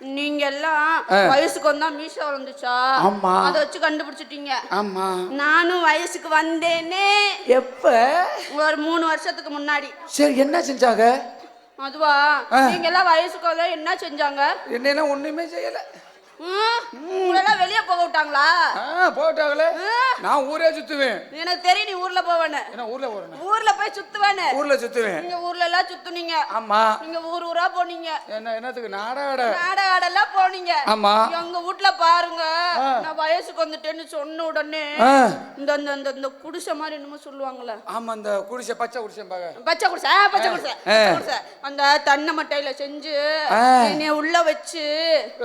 நீங்க எல்லாம் வயசுக்கு வந்தா மீசை வளர்ந்துச்சா ஆமா. அதை வச்சு கண்டுபிடிச்சிட்டீங்க. ஆமா. நானும் வயசுக்கு வந்தேனே. எப்ப? ஒரு மூணு வருஷத்துக்கு முன்னாடி. சரி என்ன செஞ்சாங்க? அதுவா. நீங்க எல்லாம் வயசுக்கு என்ன செஞ்சாங்க? என்னென்ன ஒண்ணுமே செய்யல? உங்களெல்லாம் வெளியே போக விட்டாங்களா? போட்டாங்களே நான் ஊரே சுத்துவேன். எனக்கு தெரியும் நீ ஊர்ல போவேன்னு. என்ன ஊர்ல போறேன் ஊர்ல போய் சுத்துவேன்னு. ஊர்ல சுத்துவேன். நீங்க ஊர்ல எல்லாம் சுத்துனீங்க. ஆமா. நீங்க ஊர் ஊரா போனீங்க. என்ன என்னத்துக்கு? நாடாட நாடகாடெல்லாம் போனீங்க. ஆமா. எங்க வீட்ல பாருங்க. நான் வயசுக்கு வந்துட்டேன்னு சொன்ன உடனே. இந்த இந்த இந்த இந்த குடிசை மாதிரி என்னமோ சொல்லுவாங்கல்ல. ஆமா இந்த குடிசை பச்சை குடிசை பச்சை குடிசை பச்சை குடிசை அந்த தென்னை மட்டையில செஞ்சு. என்னைய உள்ள வச்சு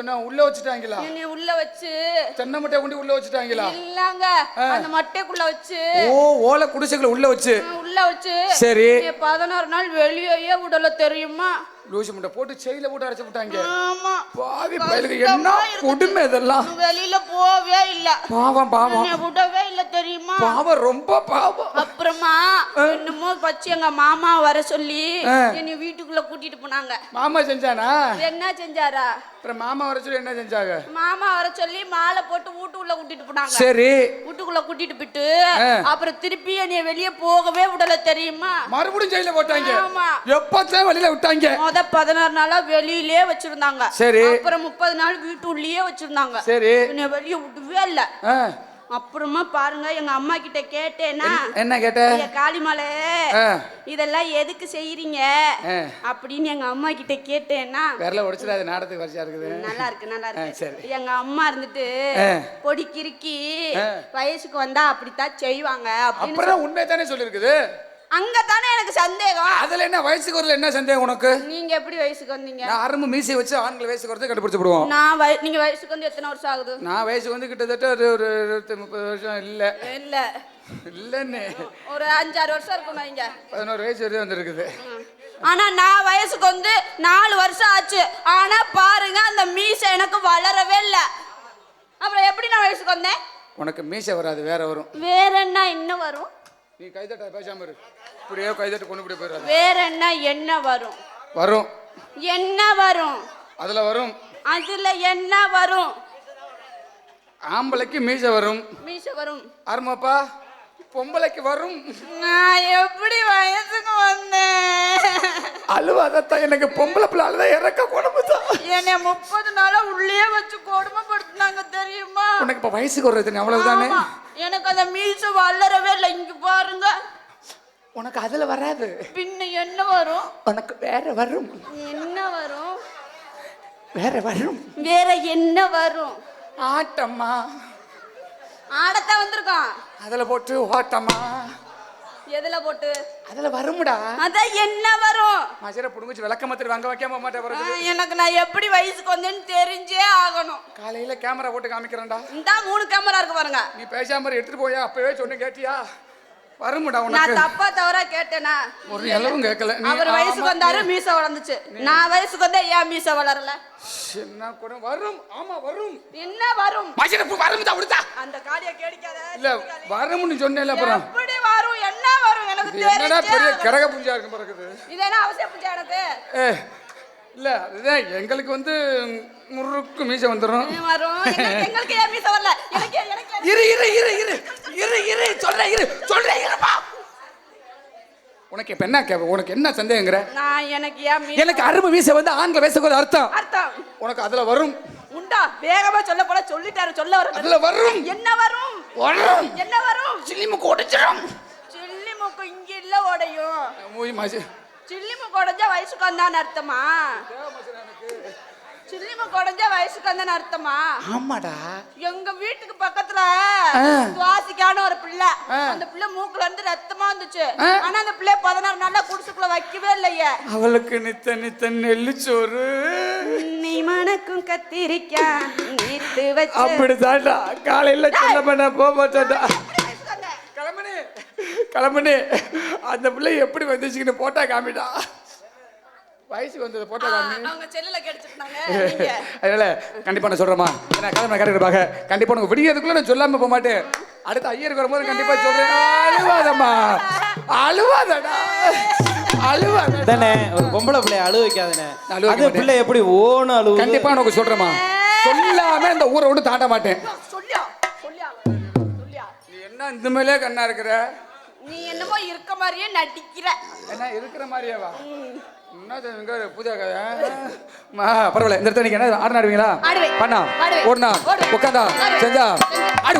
என்ன உள்ள வச்சுட்டாங்களா? என்னைய உள்ள வச்சு தென்னை மட்டை கொண்டு உள்ள வச்சுட்டாங்களா? இல்லங்க அந்த மட்டைக்குள்ள வச்சு ஓ ஓலை குடிசைகளை உள்ள வச்சு. உள்ள வச்சு சரி. பதினாறு நாள் வெளியே விடல தெரியுமா? லூசி முட்டை போட்டு செயல போட்டு அரைச்சு விட்டாங்க. ஆமா. பாவி பயலுக்கு என்ன. கொடுமை இதெல்லாம்? வெளியில போவே இல்ல. பாவம் பாவம். விடவே இல்ல தெரியுமா? பாவம் ரொம்ப பாவம். அப்புறமா என்னமோ வச்சு எங்க மாமா வர சொல்லி. என்னை வீட்டுக்குள்ள கூட்டிட்டு போனாங்க. மாமா செஞ்சானா? என்ன செஞ்சாரா? அப்புறம் மாமா வர சொல்லி என்ன செஞ்சாங்க? மாமா வர சொல்லி மாலை போட்டு வீட்டுக்குள்ள கூட்டிட்டு போனாங்க. சரி. வீட்டுக்குள்ள கூட்டிட்டு போயிட்டு. அப்புறம் திருப்பி என்னைய வெளியே போகவே விடல தெரியுமா? மறுபடியும் ஜெயில போட்டாங்க. எப்பத்தான் வெளியில விட்டாங்க. முத பதினாறு நாளா வெளியிலே வச்சிருந்தாங்க. சரி. அப்புறம் முப்பது நாள் வீட்டுள்ளேயே வச்சிருந்தாங்க. சரி. என்னைய வெளியே விடவே இல்ல. அப்புறமா பாருங்க எங்க அம்மா கிட்ட கேட்டேன்னா என்ன கேட்ட காளிமலை. இதெல்லாம் எதுக்கு செய்யறீங்க. அப்படின்னு எங்க அம்மா கிட்ட கேட்டேன்னா விரல உடைச்சிடாது நாடத்துக்கு வரிசையா இருக்குது நல்லா இருக்கு நல்லா இருக்கு சரி. எங்க அம்மா இருந்துட்டு. பொடி கிறுக்கி. வயசுக்கு வந்தா அப்படித்தான் செய்வாங்க அப்படின்னு அப்புறம் உண்மை தானே சொல்லிருக்குது அங்க தானே எனக்கு சந்தேகம். அதுல என்ன வயசுக்கு வரல என்ன சந்தேகம் உனக்கு? நீங்க எப்படி வயசுக்கு வந்தீங்க? நான் அரும்பு மீசை வச்சு ஆண்கள் வயசுக்கு வரது கண்டுபிடிச்சு விடுவோம் நான் வய- நீங்க வயசுக்கு வந்து எத்தனை வருஷம் ஆகுது? நான் வயசு வந்து கிட்டத்தட்ட ஒரு ஒரு இருபத்தி முப்பது வருஷம் இல்ல. இல்ல. இல்லன்னு. ஒரு அஞ்சாறு வருஷம் இருக்கும் வைங்க. பதினோரு வயசு வரையும் வந்திருக்குது. ஆனா நான் வயசுக்கு வந்து நாலு வருஷம் ஆச்சு. ஆனா பாருங்க அந்த மீசை எனக்கு வளரவே இல்ல. அப்புறம் எப்படி நான் வயசுக்கு வந்தேன்? உனக்கு மீசை வராது வேற வரும். வேற என்ன என்ன வரும்? நீ கைதட்ட பேசாம இரு. இப்படியே கைதட்டு கொண்டு இப்படி போயிடாது வேற என்ன என்ன வரும்? வரும். என்ன வரும்? அதுல வரும். அதுல என்ன வரும்? ஆம்பளைக்கு மீசை வரும். மீசை வரும். அருமாப்பா பொம்பளைக்கு வரும். நான் எப்படி வயசுக்கு வந்தேன்? அழுவாதத்தான் எனக்கு பொம்பளை பிள்ளை அழுதா இறக்க குழம்பு தான் என்னை முப்பது நாளா உள்ளே வச்சு கொடுமைப்படுத்தினாங்க தெரியுமா? உனக்கு இப்ப வயசுக்கு வர்றது அவ்வளவுதானே. எனக்கு அந்த மீசை வளரவே இல்லை. இங்க பாருங்க. உனக்கு அதுல வராது. பின்ன என்ன வரும்? உனக்கு வேற வரும். என்ன வரும்? வேற வரும். வேற என்ன வரும்? ஆட்டம்மா. ஆடத்தான் வந்திருக்கான். அதுல போட்டு ஓட்டம்மா. எதுல போட்டு? அதுல வரும்டா. அதான் என்ன வரும்? மசர புடுங்குச்சு விளக்க மாத்திரம் வாங்க வைக்காம மாட்டேன் பிறகு எனக்கு நான் எப்படி வயசுக்கு வந்தேன்னு தெரிஞ்சே ஆகணும். காலையில கேமரா போட்டு காமிக்கிறேன்டா. இந்த மூணு கேமரா இருக்கு பாருங்க. நீ பேசாம எடுத்துட்டு போயா அப்பவே சொன்ன கேட்டியா? வரும்டா நான் தப்பா தவறா கேட்டேனா? ஒரு எல்லவும் கேட்கல. அவர் வயசுக்கு வந்தாரு மீசை வளர்ந்துச்சு. நான் வயசுக்கு வந்தா ஏன் மீசை வளரல? என்ன கூட வரும் ஆமா வரும். என்ன வரும்? மசர வரும் தான் அந்த காடிய கேடிக்காத இல்ல வரும்னு சொன்னேன்ல அப்புறம். எப்படி வரும்? என்ன வரும்? எனக்கு என்னடா பெரிய. கரக பூஜா இருக்கும் பிறகுது இது என்ன அவசியம் பூஜை எனக்கு? இல்ல அதுதான் எங்களுக்கு வந்து முறுக்கு மீசை வந்துடும் வரும். எங்களுக்கு- ஏன் மீசை வரல? எனக்கு எனக்கு இரு இரு இரு இரு இரு இரு சொல்றேன் இரு சொல்றேன் இருப்பா உனக்கு இப்ப என்ன கே உனக்கு என்ன சந்தேகங்கிற? நான் எனக்கு ஏன் எனக்கு அருமை மீசை வந்து ஆண்கள் ஒரு அர்த்தம். அர்த்தம். உனக்கு அதுல வரும். உண்டா? வேகமா சொல்ல போல சொல்லிட்டாரு சொல்ல வர அதுல வரும். என்ன வரும்? வரும். என்ன வரும்? சில்லிமுக்கு உடைச்சிடும் இல்ல உடையும். மூய் மாசி. சில்லி மூக்கு உடைஞ்சா வயசுக்கு வந்தான்னு அர்த்தமா? சில்லி மூக்கு உடைஞ்சா வயசுக்கு வந்தான்னு அர்த்தமா? ஆமாடா. எங்க வீட்டுக்கு பக்கத்துல. சுவாசிக்கான ஒரு பிள்ளை. அந்த பிள்ளை மூக்குல இருந்து ரத்தமா வந்துச்சு. ஆனா அந்த பிள்ளை பதினாறு நாளா குடிசுக்குள்ள வைக்கவே இல்லையே. அவளுக்கு நித்த நித்த நெல்லுச்சோறு. நீ மணக்கும் கத்திரிக்கா நீத்து வச்சு. அப்படிதான்டா. காலையில சொல்ல பண்ண போக மாட்டான்டா. கிளம்புனே. கிளம்புனே. அந்த பிள்ளை எப்படி வந்துச்சுன்னு போட்டா காமிடா. வயசுக்கு வந்தது போட்டா காமி. அவங்க செல்லுல கிடைச்சிருந்தாங்க நீங்க. அதனால கண்டிப்பா நான் சொல்றேமா நான் கிளம்புற கரெக்டாக கண்டிப்பா உனக்கு விடியதுக்குள்ள நான் சொல்லாம போக மாட்டேன். அடுத்து ஐயருக்கு வரும்போது கண்டிப்பா சொல்றேன். அழுவாதம்மா. அழுவாதடா. அழுவ தானே ஒரு பொம்பளை பிள்ளைய அழுவ வைக்காதனே அது. பிள்ளை எப்படி ஓன அழுவு கண்டிப்பா உனக்கு சொல்றேமா சொல்லாம இந்த ஊரை விட்டு தாண்ட மாட்டேன். சொல்லியா? சொல்லியா? சொல்லியா? நீ என்ன இந்த மேலே கண்ணா இருக்கிற? நீ என்னமோ இருக்க மாதிரியே நடிக்கிற என்ன இருக்கிற மாதிரியாவா ஒரு புதிய கதை பரவாயில்ல இந்த இடத்துல நீங்க என்ன ஆடு ஆடுவீங்களா. பண்ணா. ஓடுனா. உட்காந்தா. செஞ்சா. ஆடு